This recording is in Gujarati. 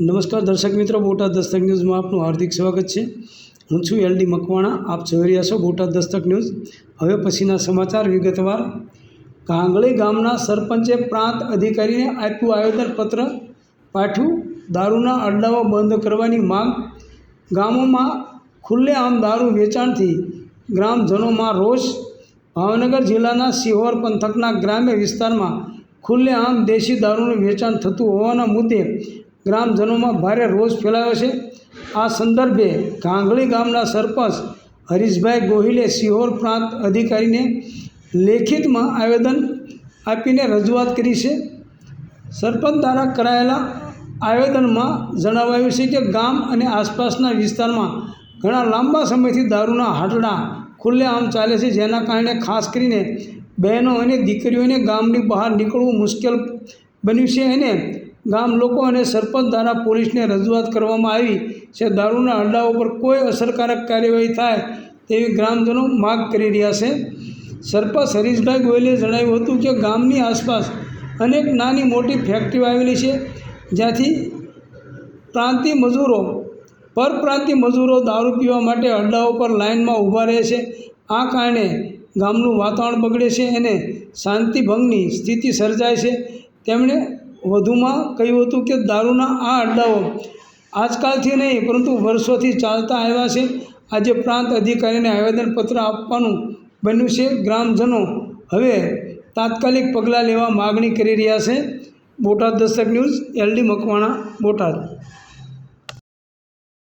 નમસ્કાર દર્શક મિત્રો, બોટાદ દસ્તક ન્યૂઝમાં આપનું હાર્દિક સ્વાગત છે. હું છું એલડી મકવાણા, આપ જોઈ રહ્યા છો બોટાદ દસ્તક ન્યૂઝ. હવે પછીના સમાચાર વિગતવાર. કાંગળી ગામના સરપંચે પ્રાંત અધિકારીને આપ્યું આવેદનપત્ર. પાઠવું દારૂના અડડાઓ બંધ કરવાની માંગ. ગામોમાં ખુલ્લેઆમ દારૂ વેચાણથી ગ્રામજનોમાં રોષ. ભાવનગર જિલ્લાના સિહોર પંથકના ગ્રામ્ય વિસ્તારમાં ખુલ્લેઆમ દેશી દારૂનું વેચાણ થતું હોવાના મુદ્દે ગ્રામજનોમાં ભારે રોષ ફેલાયો છે. આ સંદર્ભે ગાંગળી ગામના સરપંચ હરીશભાઈ ગોહિલે સિહોર પ્રાંત અધિકારીને લેખિતમાં આવેદન આપીને રજૂઆત કરી છે. સરપંચ દ્વારા કરાયેલા આવેદનમાં જણાવાયું છે કે ગામ અને આસપાસના વિસ્તારમાં ઘણા લાંબા સમયથી દારૂના હાટડા ખુલ્લેઆમ ચાલે છે, જેના કારણે ખાસ કરીને બહેનો અને દીકરીઓને ગામની બહાર નીકળવું મુશ્કેલ બન્યું છે અને ગામ લોકો અને સરપંચ દ્વારા પોલીસને રજૂઆત કરવામાં આવી છે. દારૂના અડ્ડાઓ પર કોઈ અસરકારક કાર્યવાહી થાય તેવી ગ્રામજનો માગ કરી રહ્યા છે. સરપંચ હરીશભાઈ ગોયલે જણાવ્યું હતું કે ગામની આસપાસ અનેક નાની મોટી ફેક્ટરીઓ આવેલી છે, જ્યાંથી પ્રાંતિ મજૂરો પરપ્રાંતિ મજૂરો દારૂ પીવા માટે અડ્ડાઓ પર લાઇનમાં ઊભા રહે છે. આ કારણે ગામનું વાતાવરણ બગડે છે અને શાંતિભંગની સ્થિતિ સર્જાય છે. તેમણે વધુમાં કહ્યું હતું કે દારૂના આ અડ્ડાઓ આજકાલથી નહીં, પરંતુ વર્ષોથી ચાલતા આવ્યા છે. આજે પ્રાંત અધિકારીને આવેદનપત્ર આપવાનું બન્યું છે. ગ્રામજનો હવે તાત્કાલિક પગલાં લેવા માગણી કરી રહ્યા છે. Botad Dastak news, LD Makwana, Botad.